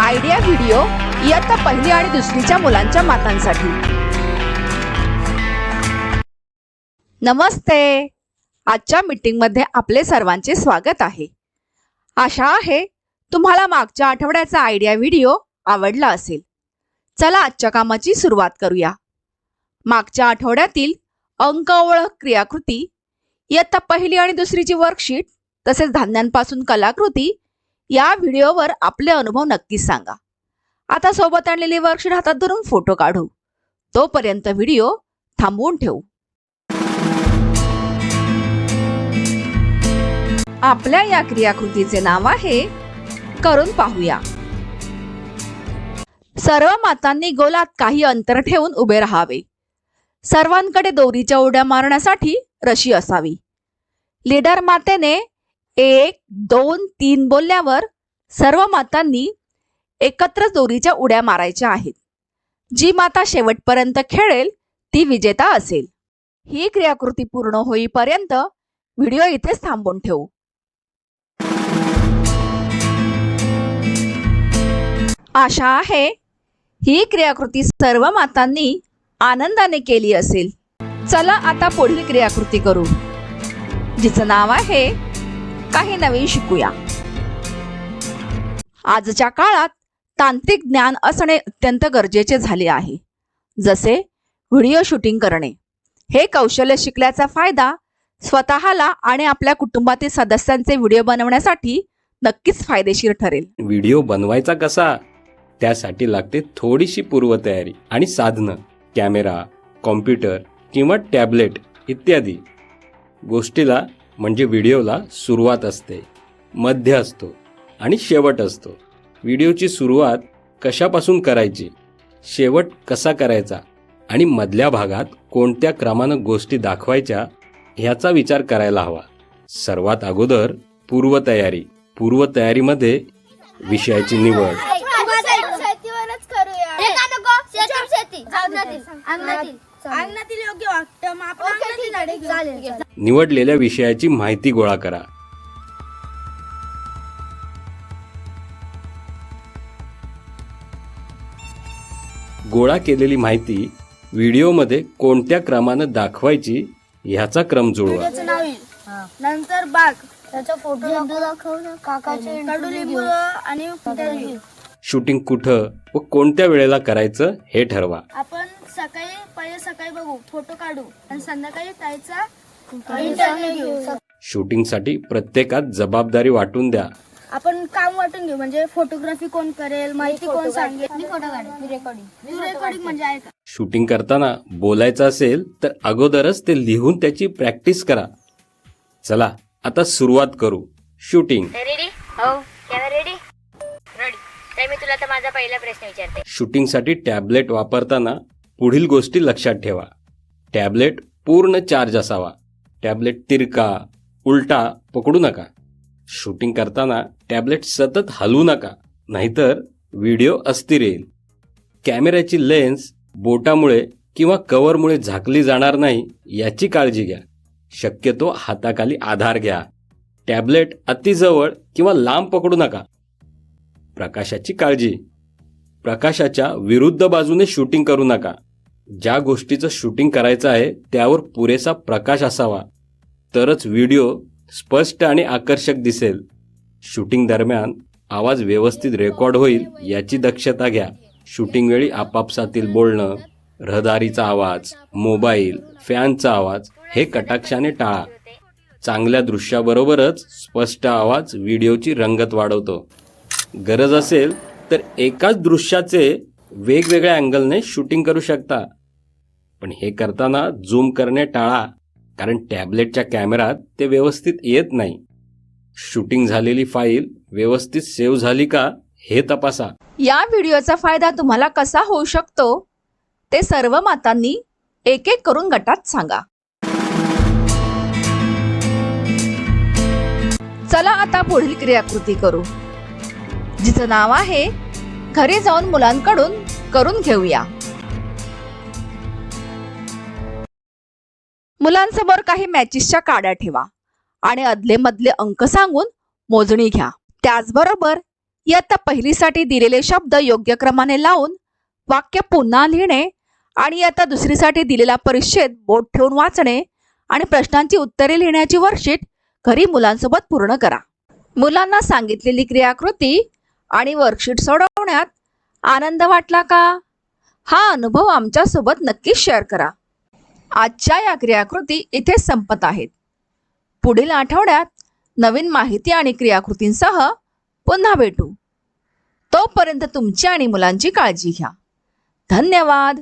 Idea video इयत्ता पहिली आणि दुसरीच्या मुलांच्या मातांसाठी. नमस्ते. आजच्या मीटिंगमध्ये आपले सर्वांचे स्वागत आहे. आशा आहे तुम्हाला मागच्या आठवड्याचा आयडिया व्हिडिओ आवडला असेल. चला आजच्या कामाची सुरुवात करूया. मागच्या आठवड्यातील अंक ओळख क्रियाकृती इयत्ता पहिली आणि दुसरीची वर्कशीट तसेच धान्यांपासून कलाकृती या व्हिडिओवर आपले अनुभव नक्कीच सांगा. आता सोबत आणलेली वर्कशीट हातात धरून फोटो काढू. तोपर्यंत व्हिडिओ थांबवून ठेवू. आपल्या या क्रियाकृतीचे नाव आहे करून पाहूया. सर्व मातांनी गोलात काही अंतर ठेवून उभे राहावे. सर्वांकडे दोरीच्या उड्या मारण्यासाठी रशी असावी. लीडर मातेने एक दोन तीन बोलल्यावर सर्व मातांनी एकत्र दोरीच्या उड्या मारायच्या आहेत. जी माता शेवटपर्यंत खेळेल ती विजेता असेल. ही क्रियाकृती पूर्ण होईपर्यंत व्हिडिओ इथेच थांबून ठेवू. आशा आहे ही क्रियाकृती सर्व मातांनी आनंदाने केली असेल. चला आता पुढील क्रियाकृती करू. जिचं नाव आहे काही नवीन शिकूया. आजच्या काळात तांत्रिक ज्ञान असणे अत्यंत गरजेचे झाले आहे. जसे व्हिडिओ शूटिंग करणे. हे कौशल्य शिकल्याचा फायदा स्वतःला आणि आपल्या कुटुंबातील सदस्यांचे व्हिडिओ बनवण्यासाठी नक्कीच फायदेशीर ठरेल. व्हिडिओ बनवायचा कसा? त्यासाठी लागते थोडीशी पूर्वतयारी आणि साधनं. कॅमेरा कॉम्प्युटर किंवा टॅबलेट इत्यादी. गोष्टीला म्हणजे व्हिडिओला सुरुवात असते मध्य असतो आणि शेवट असतो. व्हिडिओची सुरुवात कशापासून करायची? शेवट कसा करायचा? आणि मधल्या भागात कोणत्या क्रमानं गोष्टी दाखवायच्या? ह्याचा विचार करायला हवा. सर्वात अगोदर पूर्वतयारी. पूर्वतयारीमध्ये विषयाची निवड. शेती अंगणातील अंगणातील अंगणातील योग्य वाटतं. मग आपण अंगणातील झाडे घेऊ. चालेल निवडलेल्या विषयाची माहिती गोळा करा. गोळा केलेली माहिती व्हिडिओमध्ये कोणत्या क्रमानं दाखवायची ह्याचा क्रम जुळवा. त्याचं नाव येईल. नंतर बाग. त्याचा फोटो दाखव काकाचे कडुलिंबू आणि. शूटिंग कुठं व कोणत्या वेळेला करायचं हे ठरवा. आपण सकाळी पहिले सकाळी बघू फोटो काढू आणि संध्याकाळी त्याचा इंटरव्ह्यू घेऊ. शूटिंगसाठी प्रत्येकात जबाबदारी वाटून द्या. आपण काम वाटून घेऊ म्हणजे फोटोग्राफी कोण करेल माहिती कोण सांगेल? मी फोटो काढेल मी रेकॉर्डिंग तू रेकॉर्डिंग म्हणजे शूटिंग करताना बोलायचं असेल तर अगोदरच ते लिहून त्याची प्रॅक्टिस करा. चला आता सुरुवात करू. शूटिंग. रेडी हो कॅमेरा रेडी रेडी तर मी तुला आता माझा पहिला प्रश्न विचारते. शूटिंगसाठी टॅबलेट वापरताना पुढील गोष्टी लक्षात ठेवा. टॅबलेट पूर्ण चार्ज असावा. टॅबलेट तिरका उलटा पकडू नका. शूटिंग करताना टॅबलेट सतत हलवू नका नाहीतर व्हिडिओ अस्थिर येईल. कॅमेऱ्याची लेन्स बोटामुळे किंवा कव्हरमुळे झाकली जाणार नाही याची काळजी घ्या. शक्यतो हाताखाली आधार घ्या. टॅबलेट अतिजवळ किंवा लांब पकडू नका. प्रकाशाची काळजी. प्रकाशाच्या विरुद्ध बाजूने शूटिंग करू नका. ज्या गोष्टीचं शूटिंग करायचं आहे त्यावर पुरेसा प्रकाश असावा. तरच व्हिडिओ स्पष्ट आणि आकर्षक दिसेल. शूटिंग दरम्यान आवाज व्यवस्थित रेकॉर्ड होईल याची दक्षता घ्या. शूटिंग वेळी आपापसातील बोलणं रहदारीचा आवाज मोबाईल फॅनचा आवाज हे कटाक्षाने टाळा. चांगल्या दृश्याबरोबरच स्पष्ट आवाज व्हिडिओची रंगत वाढवतो. गरज असेल तर एकाच दृश्याचे वेगवेगळ्या अँगलने शूटिंग करू शकता. पण हे करताना झूम करणे टाळा कारण टॅबलेटच्या कॅमेरात ते व्यवस्थित येत नाही. शूटिंग झालेली फाईल व्यवस्थित सेव्ह झाली का हे तपासा. या व्हिडिओचा फायदा तुम्हाला कसा होऊ शकतो ते सर्व मातांनी एक एक करून गटात सांगा. चला आता पुढील क्रियाकृती करू. जिचं नाव आहे घरी जाऊन मुलांकडून करून घेऊया. मुलांसमोर काही मॅचेसच्या काड्या ठेवा आणि अदले मधले अंक सांगून मोजणी घ्या. त्याचबरोबर इयत्ता पहिलीसाठी दिलेले शब्द योग्य क्रमाने लावून वाक्य पुन्हा लिहिणे आणि इयत्ता दुसरीसाठी दिलेला परिच्छेद बोट ठेवून वाचणे आणि प्रश्नांची उत्तरे लिहिण्याची वर्कशीट घरी मुलांसोबत पूर्ण करा. मुलांना सांगितलेली क्रियाकृती आणि वर्कशीट सोडवण्यात आनंद वाटला का? हा अनुभव आमच्यासोबत नक्कीच शेअर करा. आजच्या या क्रियाकृती इथे संपत आहेत. पुढील आठवड्यात नवीन माहिती आणि क्रियाकृतींसह पुन्हा भेटू. तोपर्यंत तुमची आणि मुलांची काळजी घ्या. धन्यवाद.